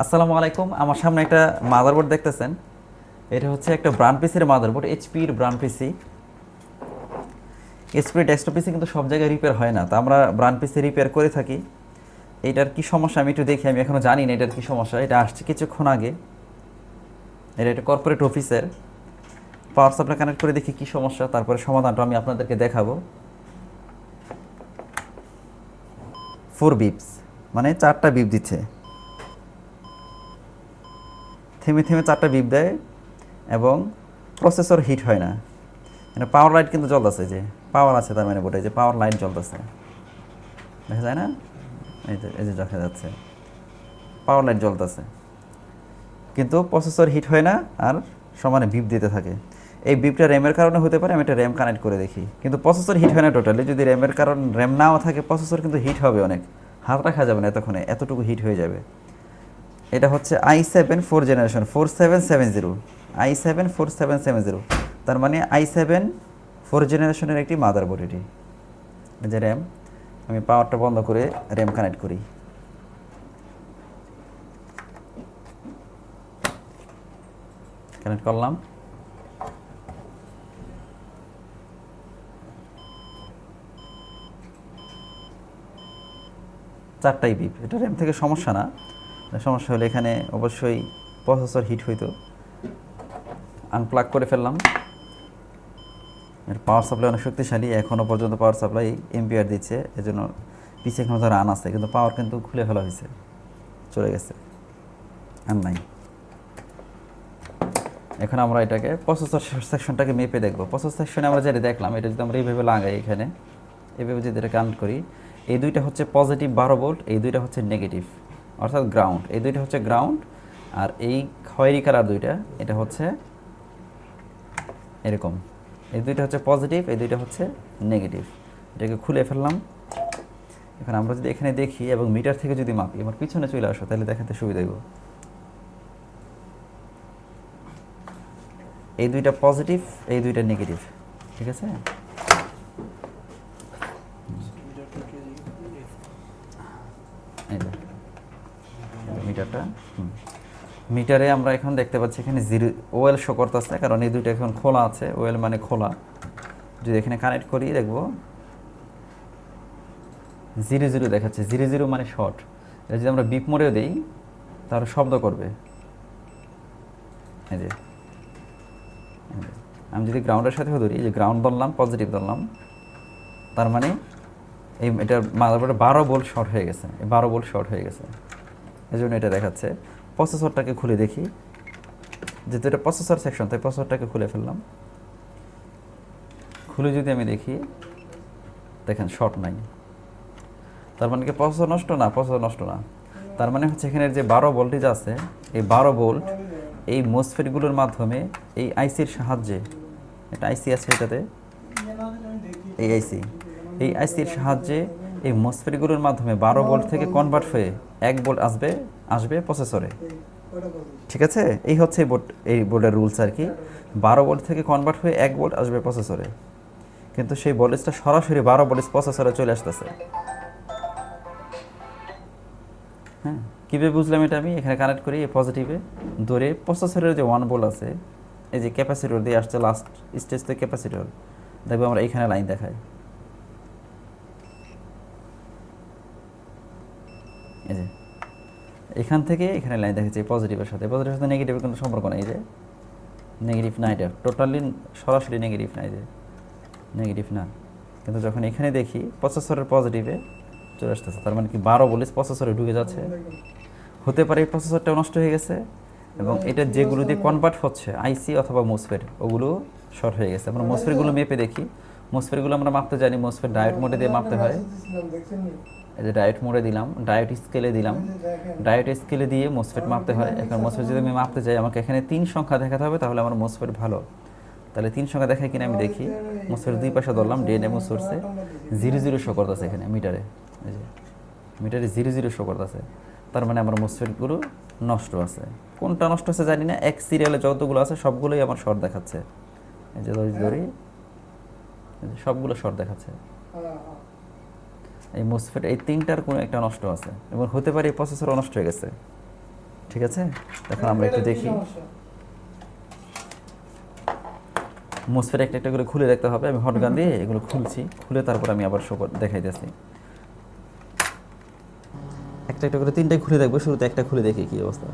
আসসালামু আলাইকুম। আমার সামনে একটা মাদারবোর্ড দেখতেছেন। এটা হচ্ছে একটা ব্রান্ড পিসির মাদারবোর্ড এইচপির ব্রান্ড পিসি এইচপির ডেস্কটপ পিসি কিন্তু সব জায়গায় রিপেয়ার হয় না। তো আমরা ব্রান্ড পিসি রিপেয়ার করে থাকি। এটার কি সমস্যা আমি একটু দেখি, আমি এখনও জানি না এটার কি সমস্যা। এটা আসছে কিছুক্ষণ আগে। এটা একটা কর্পোরেট অফিসের পাওয়ার সাপ্লাই কানেক্ট করে দেখি কি সমস্যা, তারপরে সমাধানটা আমি আপনাদেরকে দেখাবো। ফোর বিপস মানে চারটা বিপ দিচ্ছে। থেমে থেমে চারটা বিপ দেয় এবং প্রসেসর হিট হয় না। মানে পাওয়ার লাইট কিন্তু জ্বলতেছে যে পাওয়ার আছে তার মানে বোটে যে পাওয়ার লাইট জ্বলতেছে। দেখা যায় না? এই যে এই যে দেখা যাচ্ছে। পাওয়ার লাইট জ্বলতেছে। কিন্তু প্রসেসর হিট হয় না আর সমানে বিপ দিতে থাকে। এই বিপটা র্যামের কারণে হতে পারে, আমি একটা র্যাম কানেক্ট করে দেখি। কিন্তু প্রসেসর হিট হয় না টোটালি যদি র্যামের কারণ র্যাম নাও থাকে প্রসেসর কিন্তু হিট হবে অনেক। হাত রাখা যাবে না এতক্ষণে, এতটুকু হিট হয়ে যাবে। এটা হচ্ছে I seven four generation four seven seven zero I seven four seven seven zero তার মানে আই সেভেন ফোর জেনারেশনের একটি মাদারবোর্ড এটি। এই যে র্যাম আমি পাওয়ারটা বন্ধ করে র্যাম কানেক্ট করি। কানেক্ট করলাম। চারটাই বিপ এটা র্যাম থেকে সমস্যা না। সমস্যা হলে এখানে অবশ্যই প্রসেসর হিট হইতো। আনপ্লাগ করে ফেললাম। এর পাওয়ার সাপ্লাই অনেক শক্তিশালী। এখনও পর্যন্ত পাওয়ার সাপ্লাই এমপিআর দিচ্ছে। এজন্য পিছিয়ে এখনও রান আছে, কিন্তু পাওয়ার কিন্তু খুলে ফেলা হয়েছে। চলে গেছে। আর নাই। এখন আমরা এটাকে প্রসেসর সেকশনটাকে মেপে দেখব। প্রসেসর সেকশনে আমরা যেটা দেখলাম, এটা যদি আমরা এইভাবে লাগাই এখানে এভাবে যদি এটা কানেক্ট করি, এই দুইটা হচ্ছে পজিটিভ বারো ভোল্ট এই দুইটা হচ্ছে নেগেটিভ অর্থাৎ গ্রাউন্ড এই দুইটা হচ্ছে গ্রাউন্ড আর এই খয়েরি কালার দুইটা, এটা হচ্ছে এরকম। এই দুইটা হচ্ছে পজিটিভ এই দুইটা হচ্ছে নেগেটিভ এটাকে খুলে ফেললাম। এখন আমরা যদি এখানে দেখি এবং মিটার থেকে যদি মাপি, আমার পিছনে চলে আসো, তাহলে দেখাতে সুবিধা হইব। এই দুইটা পজিটিভ এই দুইটা নেগেটিভ ঠিক আছে এই যে, এই যে মিটারটা। মিটারে আমরা এখন দেখতে পাচ্ছি এখানে জিরো ওয়েল শো করতেছে, কারণ এই দুইটা এখন খোলা আছে, ওয়েল মানে খোলা। যদি এখানে কানেক্ট করি, দেখব। জিরো জিরো দেখাচ্ছে, জিরো জিরো মানে শর্ট। এটা যদি আমরা বিপ মোড়েও দিই, তাহলে শব্দ করবে। এই যে। আমি যদি গ্রাউন্ডের সাথেও ধরি যে গ্রাউন্ড ধরলাম, পজিটিভ ধরলাম, তার মানে এই এটার মাদারবোর্ডে বারো বোল্ট শর্ট হয়ে গেছে বারো বোল্ট শর্ট হয়ে গেছে। জন্য এটা দেখাচ্ছে। প্রসেসরটাকে খুলে দেখি। যেহেতু এটা প্রসেসর সেকশন তাই প্রসেসরটাকে খুলে ফেললাম। খুলে যদি আমি দেখি, দেখেন শর্ট নাই। তার মানে কি প্রসেসর নষ্ট না? প্রসেসর নষ্ট না। তার মানে হচ্ছে এখানে যে বারো ভোল্টেজ আছে, এই বারো ভোল্ট এই মোসফেটগুলোর মাধ্যমে এই আইসির সাহায্যে, একটা আইসি আছে এটাতে, এই আইসি এই আইসির সাহায্যে এই মসফেটগুলোর মাধ্যমে বারো ভোল্ট থেকে কনভার্ট হয়ে এক ভোল্ট আসবে আসবে প্রসেসরে ঠিক আছে? এই হচ্ছে এই বোর্ড এই বোর্ডের রুলস আর কি। বারো ভোল্ট থেকে কনভার্ট হয়ে এক ভোল্ট আসবে প্রসেসরে কিন্তু সেই ভোল্টেজটা সরাসরি বারো ভোল্টেজ প্রসেসরে চলে আসতেছে। হ্যাঁ কীভাবে বুঝলাম এটা আমি? এখানে কানেক্ট করি এই পজিটিভে ধরে প্রসেসরের যে ওয়ান বোল আছে এই যে ক্যাপাসিটর দিয়ে আসছে লাস্ট স্টেজ থেকে ক্যাপাসিটর দেখব আমরা এইখানে লাইন দেখাই। এই যে, এখান থেকে এখানে লাইন দেখাচ্ছে পজিটিভের সাথে। পজিটিভের সাথে নেগেটিভের কোনো সম্পর্ক নেই যে। নেগেটিভ না এটা। টোটালি সরাসরি নেগেটিভ না যে। নেগেটিভ না। কিন্তু যখন এখানে দেখি প্রসেসরের পজিটিভে চলে আসতেছে। তার মানে কি বারো বলিস প্রসেসরে ঢুকে যাচ্ছে। হতে পারে এই প্রসেসরটাও নষ্ট হয়ে গেছে এবং এটা যেগুলো দিয়ে কনভার্ট হচ্ছে আইসি অথবা মোসফেট ওগুলো শর্ট হয়ে গেছে। আমরা মোসফেটগুলো মেপে দেখি। মোসফেটগুলো আমরা মাপতে জানি, মোসফেট ডায়েট মোডে দিয়ে মাপতে হয়। এই যে ডায়েট মোডে দিলাম, ডায়েট স্কেলে দিলাম। ডায়েট স্কেলে দিয়ে মোসফেট মাপতে হয়। এখন মোসফেট যদি আমি মাপতে চাই আমাকে এখানে তিন সংখ্যা দেখাতে হবে, তাহলে আমার মোসফেট ভালো। তাহলে তিন সংখ্যা দেখায় কিনা আমি দেখি। মোসফেট দুই পাশে ধরলাম ডেন ডিএনএমও সোর্সে জিরো জিরো শো করতেছে এখানে, মিটারে। এই যে, মিটারে জিরো জিরো শো করতেছে। তার মানে আমার মোসফেটগুলো নষ্ট আছে। কোনটা নষ্ট আছে জানি না, এক সিরিয়ালে যতগুলো আছে, সবগুলোই আমার শর্ট দেখাচ্ছে। এই যে ধরি। সবগুলো শর্ট দেখাচ্ছে। এই মোসফেট এই তিনটার কোনো একটা নষ্ট আছে। এবং হতে পারে এই প্রসেসরও নষ্ট হয়ে গেছে। ঠিক আছে? এখন আমরা একটু দেখি। মোসফেট একটা একটা করে খুলে দেখতে হবে। আমি হট গান দিয়ে এগুলো খুলছি। খুলে তারপর আমি আবার শো দেখাই দিচ্ছি একটা একটা করে তিনটাই খুলে দেখব। শুরুতে একটা খুলে দেখি কি অবস্থা।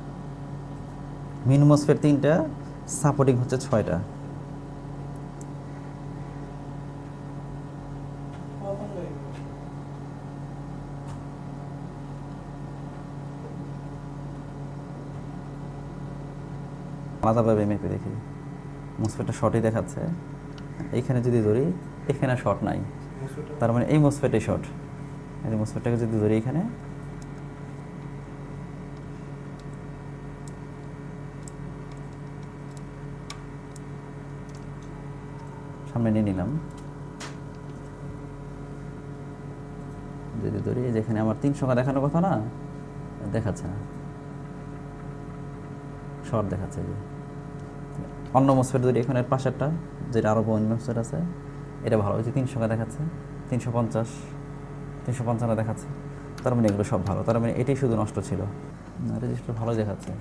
মিন মোসফেট তিনটা সাপোর্টিং হচ্ছে ছয়টা। আলাদাভাবে মেপে দেখি। মোসফেটটা শর্টই দেখাচ্ছে। এইখানে যদি ধরি এখানে শর্ট নাই। তার মানে এই মোসফেটে শর্ট এই মোসফেটটাকে যদি ধরি এখানে সামনে নিয়ে নিলাম। যদি ধরি যেখানে আমার তিন সংখ্যা দেখানোর কথা না দেখাচ্ছে না। শর্ট দেখাচ্ছে যে। অন্য মোসফেট ধরি এখানে পাশেরটা, যেটা আরও অন্য মোসফেট আছে, এটা ভালো। হয়েছে তিনশো টাকা দেখাচ্ছে, তিনশো পঞ্চাশ, তিনশো পঞ্চান্ন দেখাচ্ছে। তার মানে এগুলো সব ভালো। তার মানে এটাই শুধু নষ্ট ছিল। রেজিস্টার ভালো দেখাচ্ছে।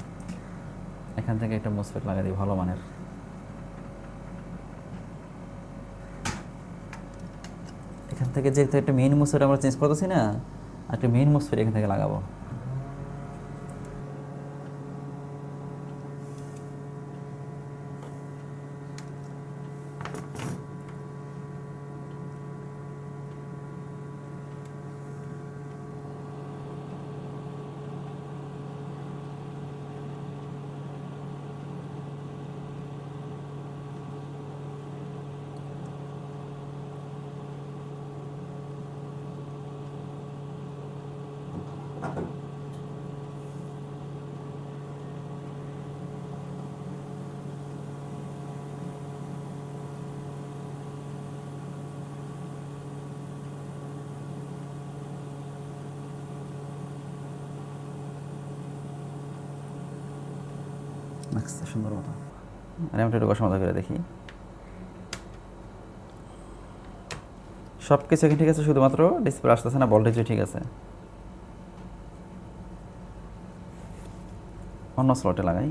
এখান থেকে একটা মোসফেট লাগাই দিই, ভালো মানের। এখান থেকে যেহেতু একটা মেইন মোসফেট আমরা চেঞ্জ করতেছি না, একটা মেইন মোসফেট এখান থেকে লাগাবো। আচ্ছা সুন্দর মতো। র্যামটা একটু কষা করে দেখি। সব কিছু এখানে ঠিক আছে, শুধুমাত্র ডিসপ্লে আসতেছে না ভোল্টেজও ঠিক আছে। অন্য স্লটে লাগাই।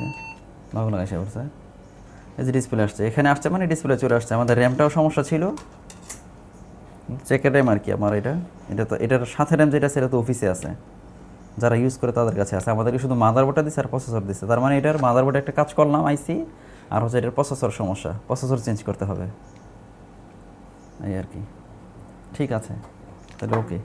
যাইছে লগ লাগাইছে পড়ছে। এই যে ডিসপ্লে আসছে। এখানে আসছে মানে ডিসপ্লে চলে আসছে। আমাদের র্যামটাও সমস্যা ছিল। চেকের র্যাম আর কি আমার এটা। এটা তো এটার সাথে র্যাম যেটা সেটা তো অফিসে আছে। যারা ইউজ করে তাদের কাছে আছে। আমাদেরকে শুধু মাদারবোর্ডটা দিচ্ছে আর প্রসেসর দিচ্ছে তার মানে এটার মাদারবোর্ডে একটা কাজ করলাম আইসি আর হচ্ছে এটার প্রসেসর সমস্যা। প্রসেসর চেঞ্জ করতে হবে। এই আর কি। ঠিক আছে। তাহলে ওকে